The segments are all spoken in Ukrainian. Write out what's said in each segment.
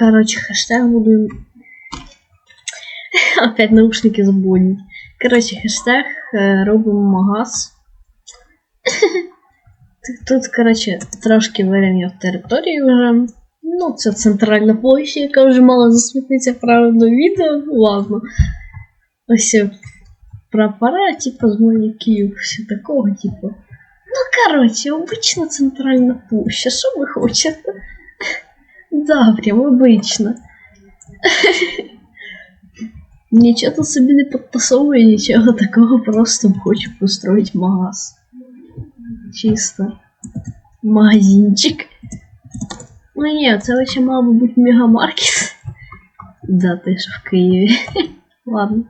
Короче, хэштег буду... Опять наушники забудуть. Короче, хэштег е, робимо магаз. Тут- Тут, короче, трошки вирівняв територію вже. Ну, це центральна площа, яка вже мала засвітитися правильно відео. Ну, Ладно. Ось е, прапора, типу, з маніків, все такого, типу. Ну, короче, обычно центральна площа. Що ви хочете? Да, прям обычно. Нічого тут собі не підтасовує, нічого такого, просто хочу построїть магаз. Чисто. Магазинчик. Ну ні, це лише мав би бути мегамаркет. Да, ти ж в Києві. Ладно.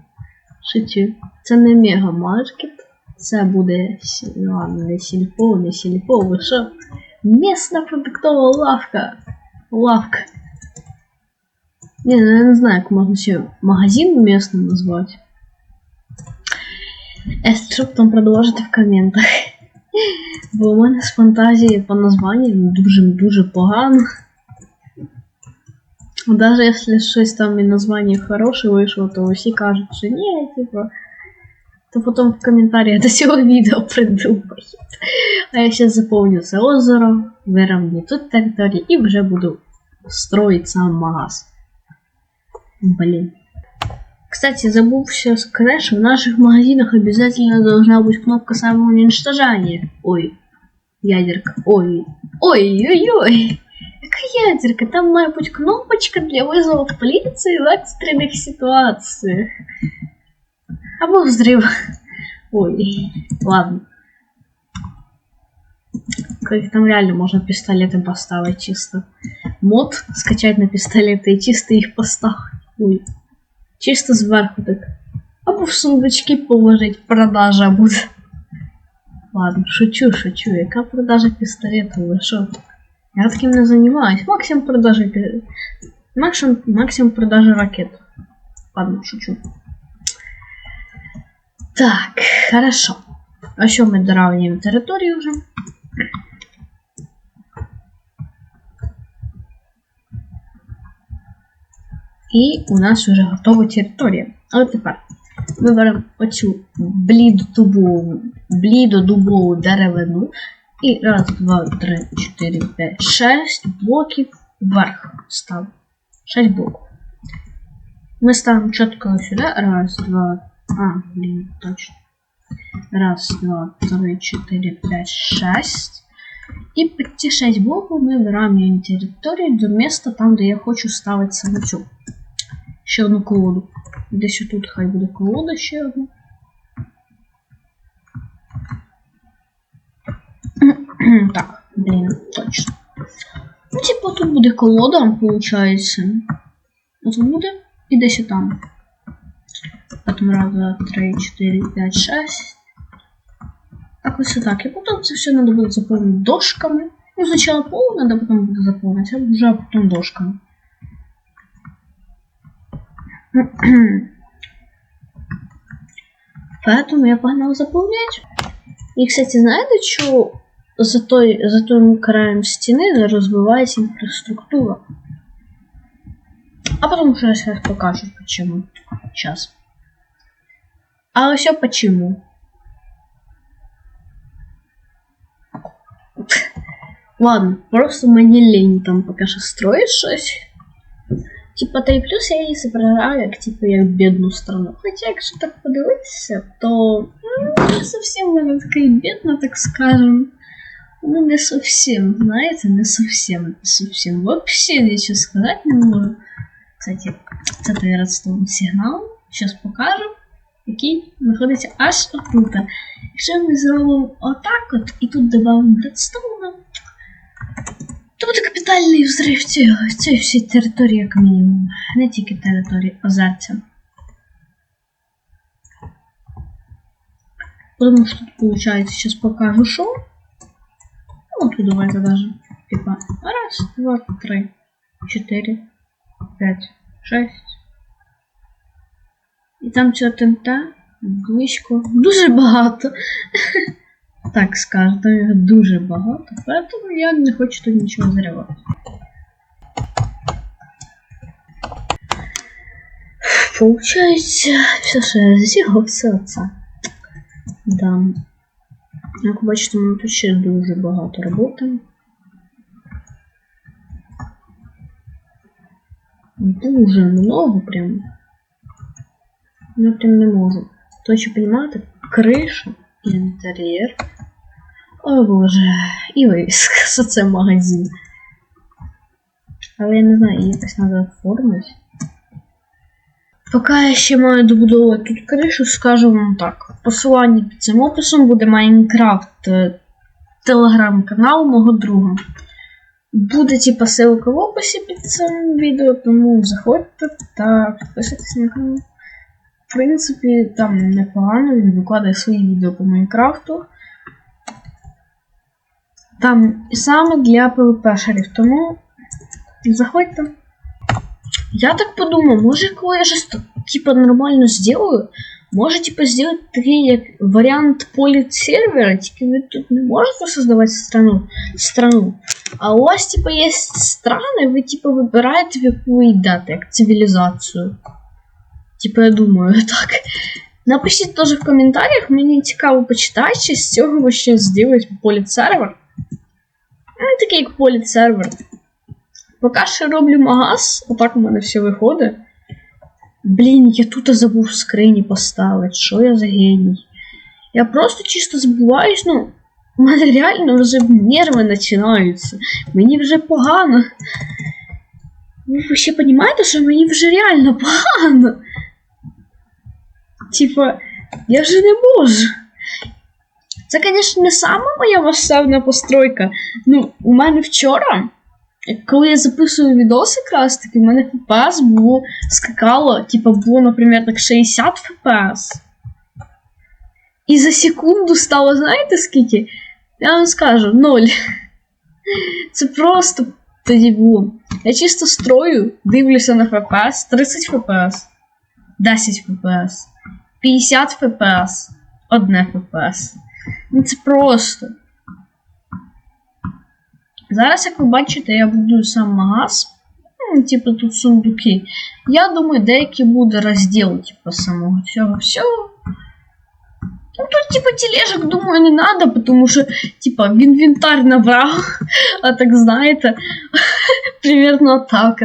Шучу. Це не мегамаркет. Це буде ладно, не сільпо, не сільпо, ви що? Місна продуктова лавка. Лавка. Ні, ну я не знаю, як можна ще магазин місним назвати. Е, що б там продовжити в коментах. Бо у мене з фантазії по названням дуже-дуже погано. Даже якщо щось там і названня хороше вийшло, то усі кажуть, що ні, типу. То потім в коментарях до цього відео придумають. А я зараз заповню це озеро, виравню тут територію і вже буду строить сам магаз. Блин. Кстати, забыл все сказать, что в наших магазинах обязательно должна быть кнопка самоуничтожения. Ой, ядерка. Ой, ой-ой-ой. Какая ядерка? Там має бути кнопочка для вызова полиции в экстренных ситуациях. Або взрыв. Ой, ладно. Их там реально можно пистолеты поставить чисто. Мод скачать на пистолеты и чисто их поставить. Ой. Чисто зверху так. Або в сундучки положить, продажа буде. Ладно, шучу, шучу. Яка продажа пістолету? Ви що? Я таким не займаюсь. Максимум продажи Максимум, максимум продажи ракет. Ладно, шучу. Так, хорошо. А що ми доравнюємо територію вже? І у нас вже готова територія. Але тепер ми беремо оцю блідодубову, блідодубову деревину. І раз, два, три, чотири, п'ять, шесть блоків вверх ставимо. Шесть блоків. Ми ставимо чітко сюди. Раз, два. А, блін, точно. Раз, два, три, чотири, п'ять, шесть. І під ці 6 блоків ми виравнюємо територію до міста там, де я хочу ставити саме цю. Ще одну колоду. Десь тут хай буде колода ще одна. так, блін, точно. Ну, типу, тут буде колода, виходить. Тут буде і десь там. Потім раз, два, три, чотири, п'ять, шесть. Так ось так. І потім це все треба буде заповнити дошками. Ну, спочатку пол треба потім буде заповнити, а вже потім дошками. Поэтому я погнал заполнять. И, кстати, знаете, что за, той, за тим краем стены развивается инфраструктура? А потому что я покажу, почему. Сейчас. А все почему. Ладно, просто мені лень там поки що строїть щось. Типа, та й плюс я її зображаю, як типу як бідну страну. Хоча, якщо так подивитися, то ну, не зовсім вона така і бідна, так скажем. Ну, не совсем, знаєте, не совсем, не совсем. Вообще нічого сказати не можу. Кстати, це той редстоун сигнал. Зараз покажу, Який знаходиться аж отут. Якщо ми зробимо отак от і тут додамо редстоуна, то буде капітальний взрив цієї всієї території, як мінімум. Не тільки території озерця. Потому що тут виходить, зараз покажу що. Ну, тут давайте даже. Типа, раз, два, три, чотири, п'ять, шесть. І там цього ТНТ близько. Дуже багато. Так скажу, там його дуже багато, поэтому я не хочу тут нічого зривати. Получається, все що я зробив, це. Да. Як бачите, у мене тут ще дуже багато роботи. Дуже много прям. Ну прям не можу. То що понимаєте, криша, інтер'єр. О боже, і вивіска, що це магазин. Але я не знаю, якось треба оформити. Поки я ще маю добудовувати тут кришу, скажу вам так. Посилання під цим описом буде Майнкрафт е, телеграм-канал мого друга. Буде типа ссылка в описі під цим відео, тому заходьте та підписуйтесь на канал. В принципі, там непогано, він викладає свої відео по Майнкрафту. Там саме для PvP-шерів, тому заходьте. Я так подумал, може, коли я щось типа нормально сделаю, може, типа, сделать такий як варіант політ-сервера, тільки ви тут не можете создавати страну, страну. А у вас, типа, є страни, ви, типа, вибираєте, в яку йдете, як цивілізацію. Типа, я думаю, так. Напишіть теж в коментарях, мені цікаво почитати, чи з цього ще зробити політ-сервер. Ну, такий як політ-сервер. Поки що роблю магаз, отак у мене все виходить. Блін, я тут забув скрині поставити. Що я за геній? Я просто чисто забуваюсь, ну. У мене реально вже нерви починаються. Мені вже погано. Ви ще розумієте, що мені вже реально погано. Типа, я вже не можу. Це, звісно, не сама моя масштабна постройка. Ну, у мене вчора. Коли я записую відос якраз таки, в мене FPS було скакало, типа було, наприклад, так 60 FPS. І за секунду стало, знаєте скільки? Я вам скажу, 0. Це просто тоді було. Я чисто строю, дивлюся на FPS, 30 FPS, 10 FPS, 50 FPS, 1 FPS. Ну це просто. Зараз, як ви бачите, я будую сам магаз. Ну, типу тут сундуки. Я думаю, деякі буде розділ, типу, самого цього всього. Ну, тут, типа, тележек, думаю, не надо, потому что, типа, инвентарь набрал. А так, знаете, примерно так.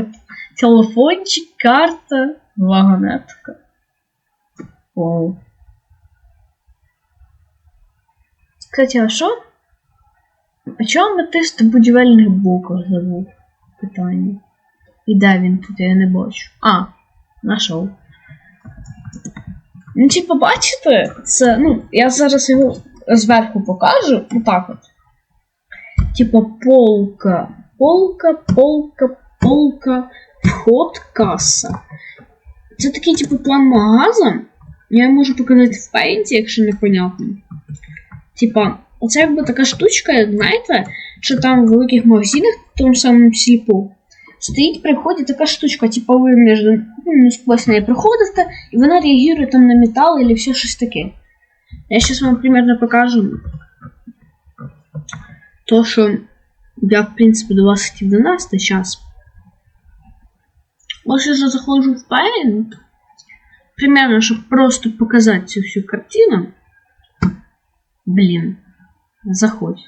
Телефончик, карта, вагонетка. Кстати, а що? А чого аметист в будівельних блоках забув? Питання. І де він тут, я не бачу. А, знайшов. Ну, типу, бачите, це, ну, я зараз його зверху покажу. Отак от. Типа полка. Полка, полка, полка, вход, каса. Це такий, типу, план магаза. Я можу показати в пейнті, якщо не понятно. Типа, оце якби така штучка, як знаєте, що там в великих магазинах, в тому самому сліпу, стоїть при вході така штучка, типа ви між ну, сквозь неї проходите, і вона реагує там на метал или все щось таке. Я сейчас вам примерно покажу то, що я, в принципі, до вас хотів донести час. Ось я вже заходжу в Paint, Примерно, щоб просто показати цю всю картину. Блин, заходь.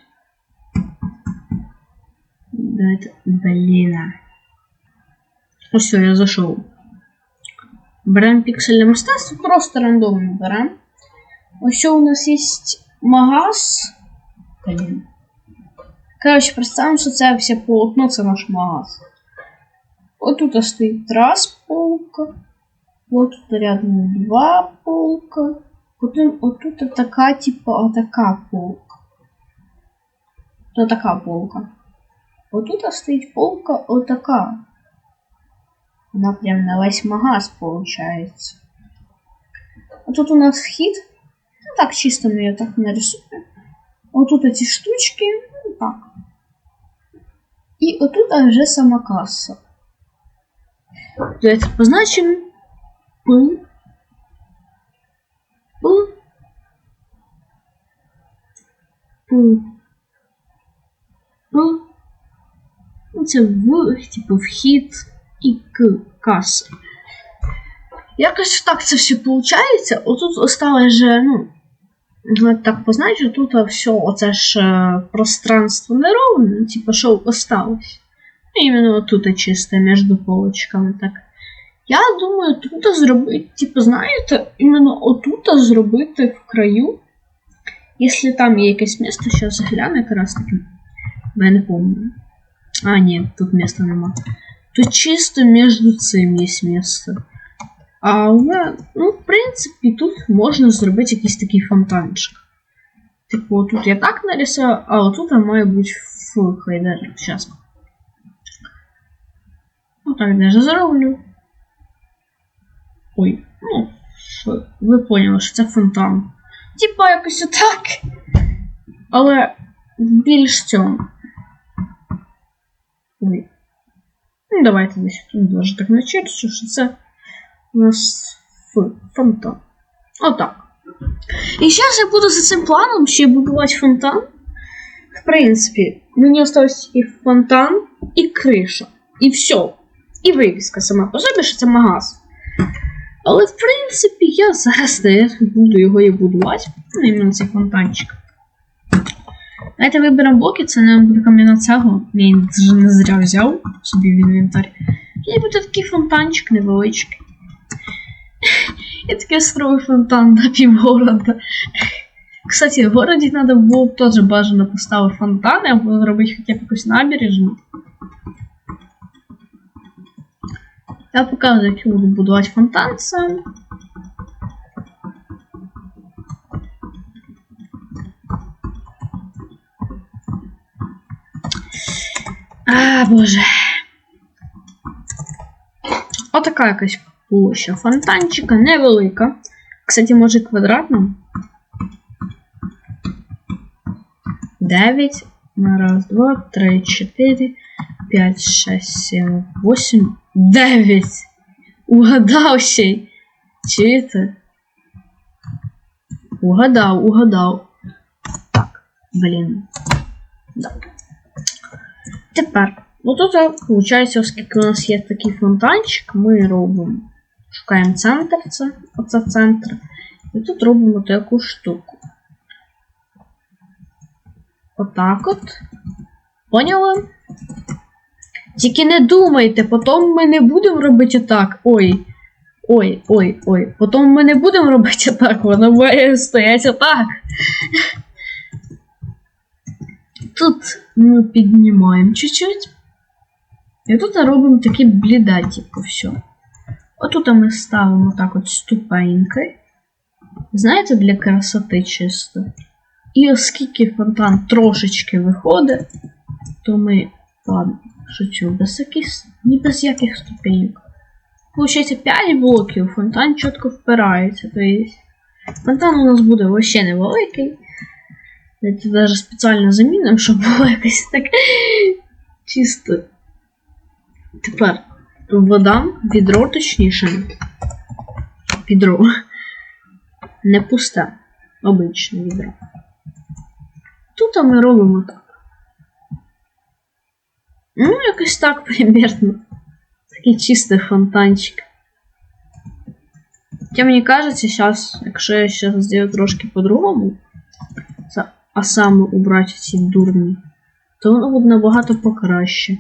Давайте, блин. Ну все, я зашел. Берем пиксельное мистецтво, просто рандомно берем. Ось у нас есть магаз. Блин. Короче, представимо, що це все полотно, це наш магаз. Вот тут стоит раз полка. Вот тут рядом два полка. Потім отут така, типу, отака полка. То така полка. Отут стоїть полка отака. Вона прям на весь магаз получается. А тут у нас вхід. Ну так, чисто ми ее так нарисуємо. Отут эти штучки. Ну так. І отут вже сама каса. Давайте позначимо. П. П. П. П. Ну, це в, типу, вхід і к каса. Якось так це все виходить. Отут осталось же, ну. ну, Так позначу, тут все оце ж е, пространство неровне, типу, що осталось. Іменно тут чисто між полочками. Так. Я думаю, тут зробити, типу, знаєте, іменно отут зробити в краю. Якщо там є якесь місто, зараз гляну якраз таки. Я не пам'ятаю. А, ні, тут міста нема. Тут чисто між цим є місце. Але, ну, в принципі, тут можна зробити якийсь такий фонтанчик. Типу, тут я так нарисував, а отут має бути в хайдер. Зараз. Отак даже зроблю. Ой, ну, що, ви поняли, що це фонтан. Типа якось отак. Але більш цьому. Ой. Ну, давайте десь тут даже так начерчу, що це у нас фонтан. Отак. І зараз я буду за цим планом ще будувати фонтан. В принципі, мені осталось і фонтан, і криша. І все. І вивіска сама по що це магаз. Але, в принципі, я зараз не буду його і будувати. Ну, іменно цей фонтанчик. Давайте виберемо блоки, це не буде кам'яна цегла. Я її вже не зря взяв собі в інвентар. І буде такий фонтанчик невеличкий. Я таке строю фонтан на півгорода. Кстати, в городі треба було б теж бажано поставити фонтани, або зробити хоча б якусь набережну. Я показую, як буду будувати фонтан сам. А, боже. Отака якась площа фонтанчика, невелика. Кстати, може квадратна. 9. На раз, два, три, чотири, п'ять, шесть, сім, восемь, дев'ять. Угадав ще й. Чуєте? Угадав, угадав. Так, блін. Да. Тепер, ну тут, виходить, оскільки у нас є такий фонтанчик, ми робимо. Шукаємо центр, це, оце центр. І тут робимо таку штуку. Отак от. Поняли? Тільки не думайте, потім ми не будемо робити так. Ой. Ой, ой, ой. Потім ми не будемо робити так, воно має стояти отак. Тут ми піднімаємо чуть-чуть. І тут робимо такі бліда, типу, все. Отут ми ставимо так от ступеньки. Знаєте, для красоти чисто. І оскільки фонтан трошечки виходить, то ми, ладно, шучу, без яких, ні без яких ступеньок. Получається 5 блоків, фонтан чітко впирається. Тобто фонтан у нас буде вообще невеликий. Це навіть спеціально замінимо, щоб було якось так чисто. Тепер вода, відро точніше. Відро. Не пусте. Обичне відро. Тут ми робимо так. Ну, якось так примірно. Такий чистий фонтанчик. Хоча мені кажеться, зараз, якщо я зараз зроблю трошки по-другому, а саме убрати ці дурні, то воно буде набагато покраще.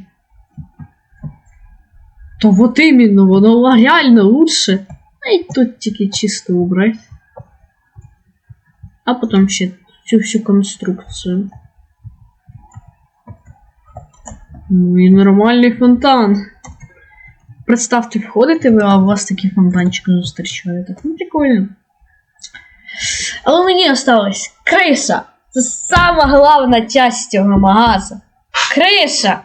То вот именно, воно реально лучше. А і тут тільки чисто убрати. А потім ще цю всю конструкцію. Ну і нормальний фонтан. Представте, входите ви, а у вас такий фонтанчик зустрічає. Так, ну прикольно. Але мені осталось криша. Це сама головна часть цього магазу. Криша.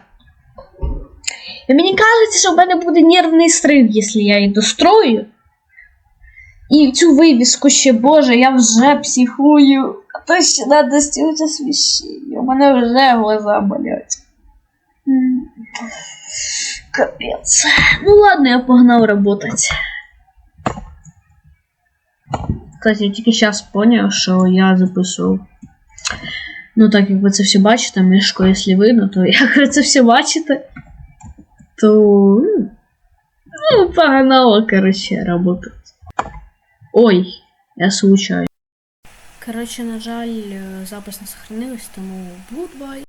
І мені кажеться, що в мене буде нервний стрив, якщо я її дострою. І цю вивіску ще, боже, я вже психую. А то ще треба стілити освіщення. У мене вже глаза болять. Капец. Ну ладно, я погнал работать. Кстати, я тільки зараз поняв, що я записував. Ну, так як ви це все бачите, мишко, якщо видно, то як ви це все бачите, то. Ну, погнало, короче, работать. Ой, я случайно. Коротше, на жаль, запис не сохранився, тому goodbye.